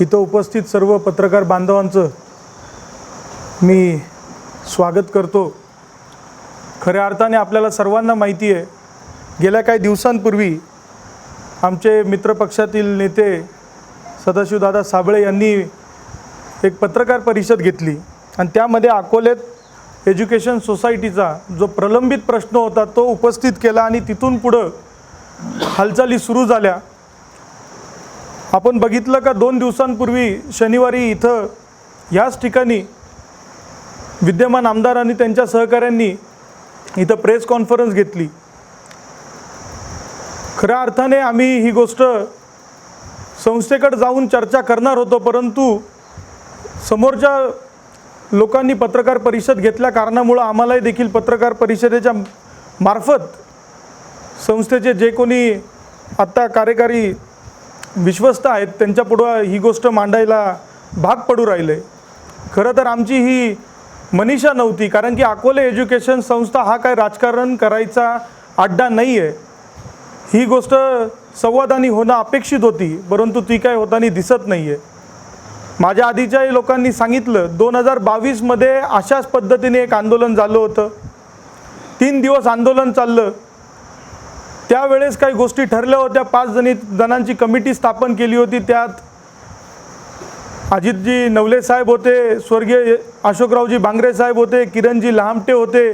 इथं उपस्थित सर्व पत्रकार बांधवांचं मी स्वागत करतो. खऱ्या अर्थाने आपल्याला सर्वांना माहिती आहे गेल्या काही दिवसांपूर्वी आमचे मित्रपक्षातील नेते सदाशिवदादा साबळे यांनी एक पत्रकार परिषद घेतली आणि त्यामध्ये अकोलेत एज्युकेशन सोसायटीचा जो प्रलंबित प्रश्न होता तो उपस्थित केला आणि तिथून पुढं हालचाली सुरू झाल्या. आपण बघितलं का दोन दिवसांपूर्वी शनिवारी इथं याच ठिकाणी विद्यमान आमदार आणि त्यांच्या सहकाऱ्यांनी इथं प्रेस कॉन्फरन्स घेतली. खऱ्या अर्थाने आम्ही ही गोष्ट संस्थेकडे जाऊन चर्चा करणार होतो परंतु समोरच्या लोकांनी पत्रकार परिषद घेतल्या कारणामुळं आम्हालाही देखील पत्रकार परिषदेच्या मार्फत संस्थेचे जे कोणी आत्ता कार्यकारी विश्वस्त आहेत त्यांच्यापुढं ही गोष्ट मांडायला भाग पडू राहिले. खरं तर आमची ही मनीषा नव्हती कारण की अकोले एज्युकेशन संस्था हा काय राजकारण करायचा अड्डा नाही आहे ही गोष्ट संवादानी होणं अपेक्षित होती परंतु ती काय होताना दिसत नाही आहे माझ्या आधीच्याही लोकांनी सांगितलं दोन हजार बावीसमध्ये अशाच पद्धतीने एक आंदोलन झालं होतं. तीन दिवस आंदोलन चाललं. त्यावेळेस काही गोष्टी ठरल्या होत्या. पाच जणी जणांची कमिटी स्थापन केली होती. त्यात अजितजी नवले साहेब होते स्वर्गीय अशोकरावजी बांगरे साहेब होते किरणजी लहामटे होते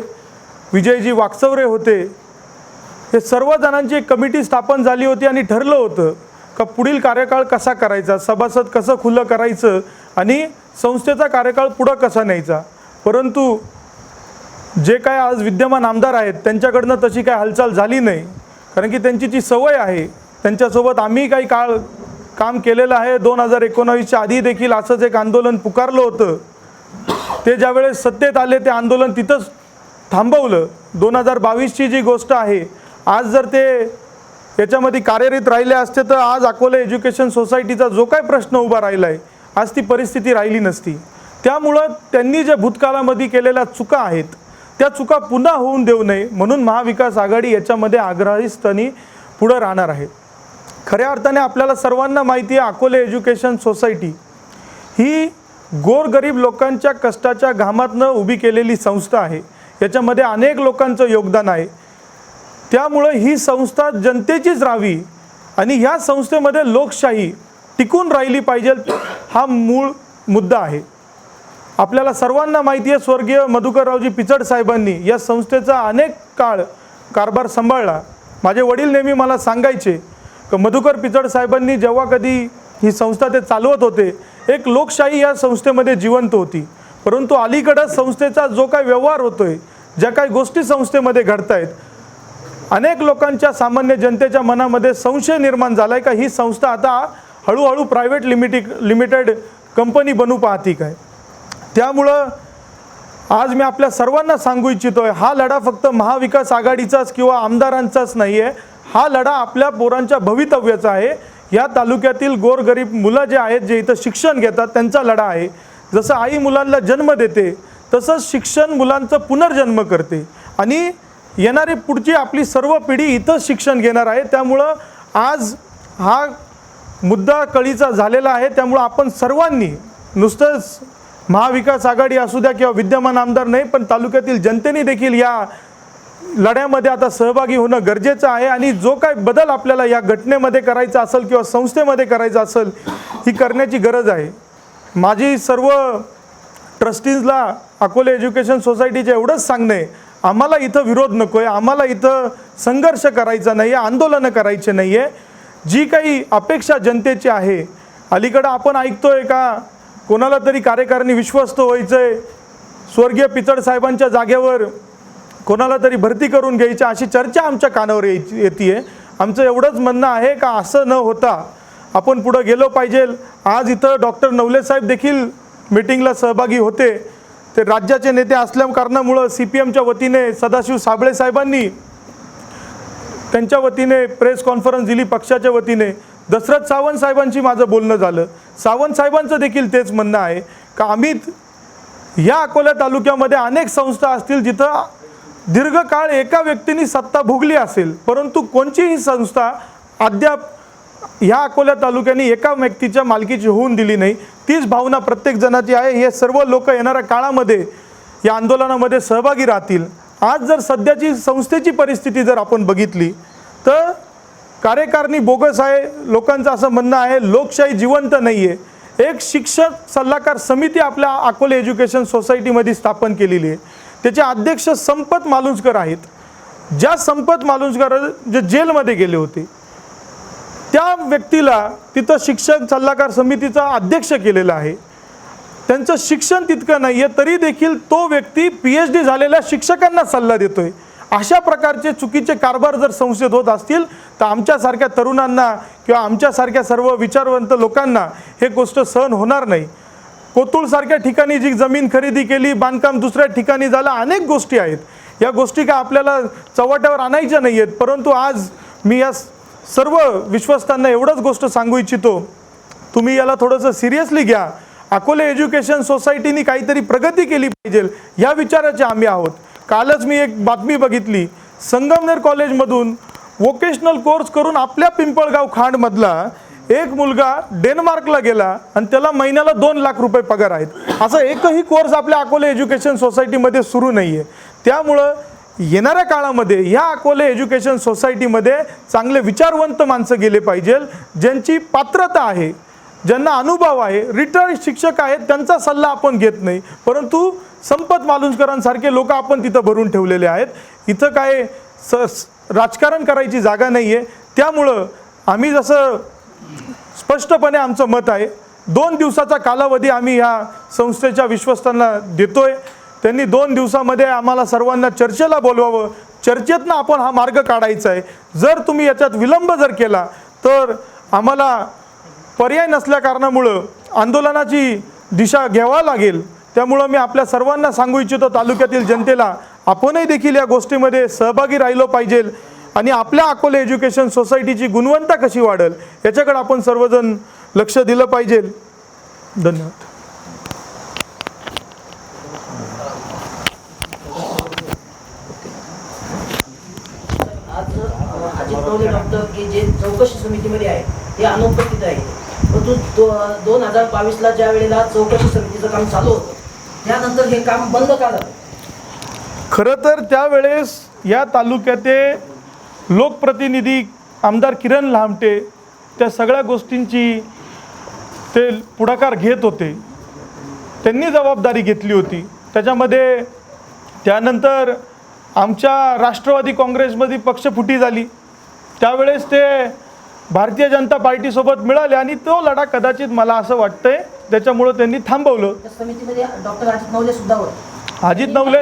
विजयजी वाकचवरे होते. हे सर्व जणांची एक कमिटी स्थापन झाली होती आणि ठरलं होतं का पुढील कार्यकाळ कसा करायचा सभासद कसं खुलं करायचं आणि संस्थेचा कार्यकाळ पुढं कसा न्यायचा. परंतु जे काय आज विद्यमान आमदार आहेत त्यांच्याकडनं तशी काय हालचाल झाली नाही. कारण की त्यांची जी सवय आहे त्यांच्यासोबत आम्ही काही काळ काम केलेलं आहे. दोन हजार एकोणावीसच्या आधी देखील असंच एक आंदोलन पुकारलं होतं. ते ज्यावेळेस सत्तेत आले ते आंदोलन तिथंच थांबवलं. दोन हजार बावीसची जी गोष्ट आहे आज जर ते याच्यामध्ये कार्यरत राहिले असते तर आज अकोले एज्युकेशन सोसायटीचा जो काय प्रश्न उभा राहिला आहे आज ती परिस्थिती राहिली नसती. त्यामुळं त्यांनी ज्या भूतकाळामध्ये केलेल्या चुका आहेत त्या चुका पुन्हा होऊन देऊ नये म्हणून महाविकास आघाडी याच्यामध्ये आग्रहीस्थानी पुढं राहणार आहे. खऱ्या अर्थाने आपल्याला सर्वांना माहिती आहे अकोले एज्युकेशन सोसायटी ही गोरगरीब लोकांच्या कष्टाच्या घामातनं उभी केलेली संस्था आहे. याच्यामध्ये अनेक लोकांचं योगदान आहे. त्यामुळं ही संस्था जनतेचीच राहावी आणि ह्या संस्थेमध्ये लोकशाही टिकून राहिली पाहिजे हा मूळ मुद्दा आहे. आपल्याला सर्वांना माहिती आहे स्वर्गीय मधुकररावजी पिचड साहेबांनी या संस्थेचा अनेक काळ कारभार सांभाळला. माझे वडील नेहमी मला सांगायचे की मधुकर पिचड साहेबांनी जेव्हा कधी ही संस्था ते चालवत होते एक लोकशाही या संस्थेमध्ये जिवंत होती. परंतु अलीकडं संस्थेचा जो काय व्यवहार होतोय ज्या काही गोष्टी संस्थेमध्ये घडत आहेत अनेक लोकांच्या सामान्य जनतेच्या मनामध्ये संशय निर्माण झाला आहे का ही संस्था आता हळूहळू प्रायव्हेट लिमिटेड लिमिटेड कंपनी बनू पाहती काय? त्यामुळं आज मी आपल्या सर्वांना सांगू इच्छितोय हा लढा फक्त महाविकास आघाडीचाच किंवा आमदारांचाच नाही आहे हा लढा आपल्या पोरांच्या भवितव्याचा आहे. या तालुक्यातील गोरगरीब मुलं जे आहेत जे इथं शिक्षण घेतात त्यांचा लढा आहे. जसं आई मुलांना जन्म देते तसंच शिक्षण मुलांचं पुनर्जन्म करते. आणि येणारी पुढची आपली सर्व पिढी इथंच शिक्षण घेणार आहे. त्यामुळं आज हा मुद्दा कळीचा झालेला आहे. त्यामुळं आपण सर्वांनी नुसतंच महाविकास आघाडी असू द्या किंवा विद्यमान आमदार नाही पण तालुक्यातील जनतेने देखील या लढ्यामध्ये आता सहभागी होणं गरजेचं आहे आणि जो काय बदल आपल्याला या घटनेमध्ये करायचा असेल किंवा संस्थेमध्ये करायचा असेल ही करण्याची गरज आहे. माझी सर्व ट्रस्टीजला अकोले एज्युकेशन सोसायटीचे एवढंच सांगणं आहे आम्हाला इथं विरोध नको आहे आम्हाला इथं संघर्ष करायचा नाही आहे आंदोलनं करायचे नाही आहे जी काही अपेक्षा जनतेची आहे अलीकडं आपण ऐकतोय का कोणाला तरी कार्यकारिणी विश्वस्त व्हायचं आहे स्वर्गीय पिचड साहेबांच्या जागेवर कोणाला तरी भरती करून घ्यायची अशी चर्चा आमच्या कानावर यायची येते आहे आमचं एवढंच म्हणणं आहे का असं न होता आपण पुढं गेलो पाहिजे. आज इथं डॉक्टर नवले साहेब देखील मीटिंगला सहभागी होते. ते राज्याचे नेते असल्या कारणामुळं सी पी एमच्या वतीने सदाशिव साबळे साहेबांनी त्यांच्या वतीने प्रेस कॉन्फरन्स दिली पक्षाच्या वतीने. दशरथ सावंत साहेबांशी माझं बोलणं झालं. सावंत साहेबांचं देखील तेच म्हणणं आहे का आम्ही या अकोला तालुक्यामध्ये अनेक संस्था असतील जिथं दीर्घकाळ एका व्यक्तीने सत्ता भोगली असेल परंतु कोणतीही संस्था अद्याप ह्या अकोला तालुक्याने एका व्यक्तीच्या मालकीची होऊन दिली नाही. तीच भावना प्रत्येक जणाची आहे. हे सर्व लोक येणाऱ्या काळामध्ये या आंदोलनामध्ये सहभागी राहतील. आज जर सध्याची संस्थेची परिस्थिती जर आपण बघितली तर कार्यकारणी बोगस आहे लोकांचं असं म्हणणं आहे लोकशाही जिवंत नाही आहे एक शिक्षक सल्लागार समिती आपल्या अकोले एज्युकेशन सोसायटीमध्ये स्थापन केलेली आहे. त्याचे अध्यक्ष संपत मालुंजकर आहेत. ज्या संपत मालुंजकर जे जेलमध्ये गेले होते त्या व्यक्तीला तिथं शिक्षक सल्लागार समितीचा अध्यक्ष केलेला आहे. त्यांचं शिक्षण तितकं नाही आहे तरी देखील तो व्यक्ती पी एच डी झालेल्या शिक्षकांना सल्ला देतोय. अशा प्रकारचे चुकीचे कारभार जर संस्थेत होत असतील तर आमच्यासारख्या तरुणांना किंवा आमच्यासारख्या सर्व विचारवंत लोकांना हे गोष्ट सहन होणार नाही. कोतुळसारख्या ठिकाणी जी जमीन खरेदी केली बांधकाम दुसऱ्या ठिकाणी झालं अनेक गोष्टी आहेत. या गोष्टी का आपल्याला चव्हाट्यावर आणायच्या नाही आहेत परंतु आज मी या सर्व विश्वस्तांना एवढंच गोष्ट सांगू इच्छितो. तुम्ही याला थोडंसं सिरियसली घ्या. अकोले एज्युकेशन सोसायटीनी काहीतरी प्रगती केली पाहिजे या विचाराचे आम्ही आहोत. कालच मी एक बातमी बघितली. संगमनेर कॉलेजमधून वोकेशनल कोर्स करून आपल्या पिंपळगाव खांडमधला एक मुलगा डेन्मार्कला गेला आणि त्याला महिन्याला दोन लाख रुपये पगार आहेत. असा एकही कोर्स आपल्या अकोले एज्युकेशन सोसायटीमध्ये सुरू नाही आहे त्यामुळं येणाऱ्या काळामध्ये ह्या अकोले एज्युकेशन सोसायटीमध्ये चांगले विचारवंत माणसं गेले पाहिजे ज्यांची पात्रता आहे. ज्यांना अनुभव आहे रिटायर्ड शिक्षक आहेत त्यांचा सल्ला आपण घेत नाही. परंतु संपत मालुंजकरांसारखे लोक आपण तिथं भरून ठेवलेले आहेत. इथं काय स राजकारण करायची जागा नाही आहे त्यामुळं आम्ही जसं स्पष्टपणे आमचं मत आहे दोन दिवसाचा कालावधी आम्ही ह्या संस्थेच्या विश्वस्तांना देतोय. त्यांनी दोन दिवसामध्ये आम्हाला सर्वांना चर्चेला बोलवावं. चर्चेतनं आपण हा मार्ग काढायचा आहे. जर तुम्ही याच्यात विलंब जर केला तर आम्हाला पर्याय नसल्या कारणामुळं आंदोलनाची दिशा घ्यावा लागेल. त्यामुळं मी आपल्या सर्वांना सांगू इच्छितो तालुक्यातील जनतेला आपणही देखील या गोष्टीमध्ये सहभागी राहिलो पाहिजे आणि आपल्या अकोले एज्युकेशन सोसायटीची गुणवत्ता कशी वाढेल याच्याकडे आपण सर्वजण लक्ष दिलं पाहिजे. धन्यवाद. की जे चौकशी समितीमध्ये आहे ते अनुपस्थित आहे. परंतु दो- दोन हजार बावीसला ज्या वेळेला चौकशी समितीचं काम चालू होतं त्यानंतर हे काम बंद का झालं? खरं तर त्यावेळेस या तालुक्याचे लोकप्रतिनिधी आमदार किरण लामटे त्या सगळ्या गोष्टींची ते पुढाकार घेत होते. त्यांनी जबाबदारी घेतली होती. त्याच्यामध्ये त्यानंतर आमच्या राष्ट्रवादी काँग्रेसमध्ये पक्षफुटी झाली. त्यावेळेस ते भारतीय जनता पार्टीसोबत मिळाले आणि तो लढा कदाचित मला असं वाटतंय त्याच्यामुळं त्यांनी थांबवलं. त्या समितीमध्ये डॉक्टर अजित नवले सुद्धा होते. अजित नवले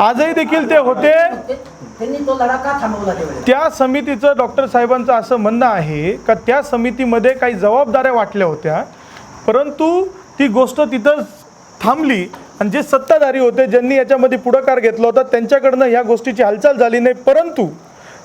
आजही देखील ते होते. ते- त्यांनी तो लढा का थांबवला त्यावेळेस त्या समितीचं डॉक्टर साहेबांचं असं म्हणणं आहे का त्या समितीमध्ये काही जबाबदाऱ्या वाटल्या होत्या परंतु ती गोष्ट तिथंच थांबली आणि जे सत्ताधारी होते ज्यांनी याच्यामध्ये पुढाकार घेतला होता त्यांच्याकडनं ह्या गोष्टीची हालचाल झाली नाही परंतु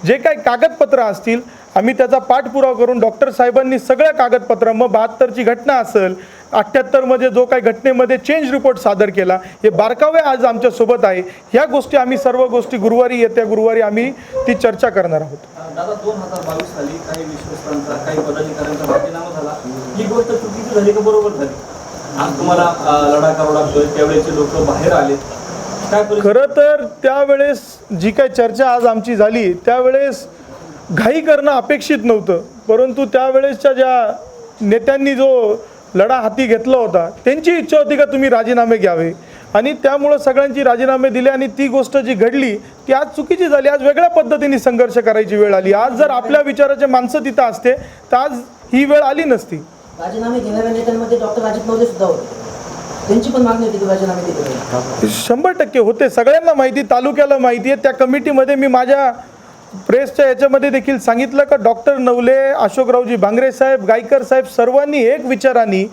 जे काही कागदपत्र असतील आम्ही त्याचा पाठपुरावा करून डॉक्टर साहेबांनी सगळ्या कागदपत्र मग बहात्तरची घटना असेल अठ्ठ्याहत्तरमध्ये जो काही घटनेमध्ये चेंज रिपोर्ट सादर केला हे बारकावे आज आमच्यासोबत आहे. ह्या गोष्टी आम्ही सर्व गोष्टी गुरुवारी येत्या गुरुवारी आम्ही ती चर्चा करणार आहोत. दादा दोन हजार बावीस साली काही विश्वस्तांचा काही पदाधिकाऱ्यांचा राजीनामा झाला. ही गोष्ट चुकीची झाली का बरोबर झाली? आज तुम्हाला लढा करावा लागतोय त्यावेळेचे लोक बाहेर आले खरं तर त्यावेळेस जी काही चर्चा आज आमची झाली त्यावेळेस घाई करणं अपेक्षित नव्हतं. परंतु त्यावेळेसच्या ज्या नेत्यांनी जो लढा हाती घेतला होता त्यांची इच्छा होती का तुम्ही राजीनामे घ्यावे? आणि त्यामुळं सगळ्यांची राजीनामे दिले आणि ती गोष्ट जी घडली ती आज चुकीची झाली. आज वेगळ्या पद्धतीने संघर्ष करायची वेळ आली. आज जर आपल्या विचाराचे माणसं तिथं असते तर आज ही वेळ आली नसती. राजीनामे घेणाऱ्या नेत्यांमध्ये डॉक्टर अजित नवले सुद्धा होते. त्यांची पण मागणी होती की राजीनामे दिले पाहिजे शंभर टक्के होते. सगळ्यांना माहिती तालुक्याला माहिती आहे. त्या कमिटीमध्ये मी माझ्या प्रेसच्या याच्यामध्ये देखील सांगितलं का डॉक्टर नवले अशोकरावजी भांगरे साहेब गायकर साहेब सर्वांनी एक विचाराने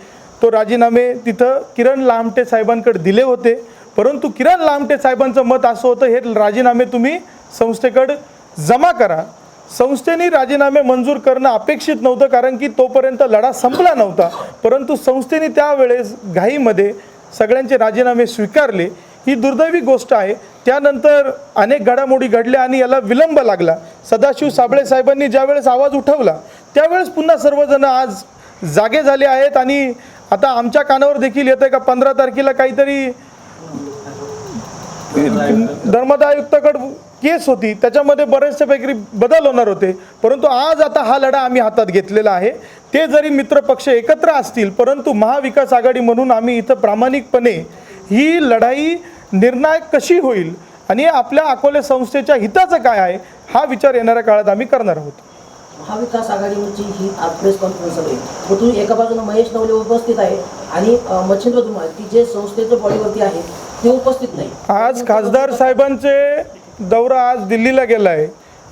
तो राजीनामे तिथं किरण लामटे साहेबांकडे दिले होते. परंतु किरण लामटे साहेबांचं मत असं होतं हे राजीनामे तुम्ही संस्थेकडे जमा करा. संस्थेने राजीनामे मंजूर करणं अपेक्षित नव्हतं कारण की तोपर्यंत लढा संपला नव्हता. परंतु संस्थेने त्यावेळेस घाईमध्ये सगळ्यांचे राजीनामे स्वीकारले. ही दुर्दैवी गोष्ट आहे. त्यानंतर अनेक घडामोडी घडल्या आणि याला विलंब लागला. सदाशिव साबळे साहेबांनी ज्यावेळेस आवाज उठवला त्यावेळेस पुन्हा सर्वजण आज जागे झाले आहेत आणि आता आमच्या कानावर देखील येतं का पंधरा तारखेला काहीतरी धर्मदा आयुक्ताकड केस होती त्याच्यामध्ये बरेचशापैकी बदल होणार होते. परंतु आज आता हा लढा आम्ही हातात घेतलेला आहे. ते जरी मित्रपक्ष एकत्र असतील परंतु महाविकास आघाडी म्हणून आम्ही इथं प्रामाणिकपणे ही लढाई निर्णायक कशी होईल आणि आपल्या अकोले संस्थेच्या हिताचं काय आहे हा विचार येणाऱ्या काळात आम्ही करणार आहोत. महाविकास आघाडीची ही आज प्रेस कॉन्फरन्स आहे. मग एका बाजूने महेश नवले उपस्थित आहे आणि मच्छिंद्र धुमाळ की जे संस्थेच्या बॉडीवरती आहे ते उपस्थित नाही. आज खासदार साहेबांचे दौरा आज दिल्लीला गेला आहे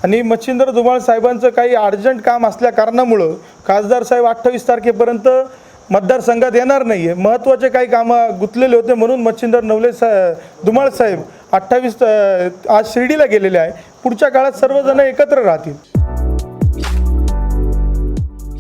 आणि मच्छिंद्र धुमाळ साहेबांचं काही अर्जंट काम असल्या कारणामुळं खासदार साहेब अठ्ठावीस तारखेपर्यंत मतदारसंघात येणार नाही आहे महत्त्वाचे काही कामं गुंतलेले होते म्हणून मच्छिंद्र नवले सा धुमाळ साहेब अठ्ठावीस आज शिर्डीला गेलेले आहे. पुढच्या काळात सर्वजण एकत्र राहतील.